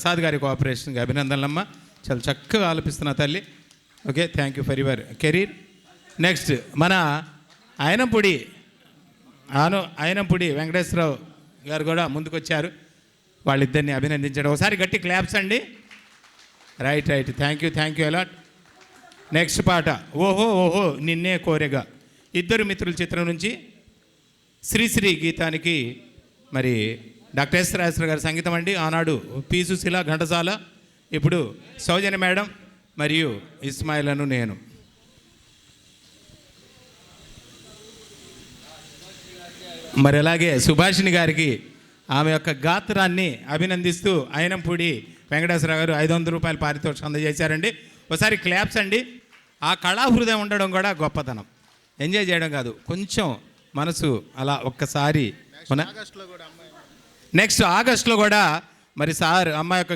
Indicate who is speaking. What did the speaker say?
Speaker 1: ప్రసాద్ గారి కోఆపరేషన్కి అభినందనలమ్మ. చాలా చక్కగా ఆలపిస్తున్న తల్లి. Okay thank you for your career next మన ఆయనంపూడి. ఆను ఆయనంపూడి వెంకటేశ్వరరావు గారు కూడా ముందుకొచ్చారు. వాళ్ళిద్దరిని అభినందించడం. ఒకసారి గట్టి క్లాప్స్ అండి. Right right thank you thank you a lot next పాట. ఓహో ఓహో నిన్నే కోరెగా. ఇద్దరు మిత్రుల చిత్రం నుంచి శ్రీశ్రీ గీతానికి మరి డాక్టర్ ఎస్ రాజేశ్వర గారి సంగీతం అండి. ఆనాడు పి సుశీల ఘంటసాల ఇప్పుడు సౌజన్య మేడం మరియు ఇస్మాయిలను నేను. మరి అలాగే సుభాషిణి గారికి ఆమె యొక్క గాత్రాన్ని అభినందిస్తూ అయినంపూడి వెంకటేశ్వర గారు ఐదు వందల రూపాయలు పారితోషికం అందజేశారండి. ఒకసారి క్లాప్స్ అండి. ఆ కళాహృదయం ఉండడం కూడా గొప్పతనం. ఎంజాయ్ చేయడం కాదు కొంచెం మనసు అలా ఒక్కసారి మన నెక్స్ట్ ఆగస్ట్లో కూడా మరి సార్ అమ్మాయి యొక్క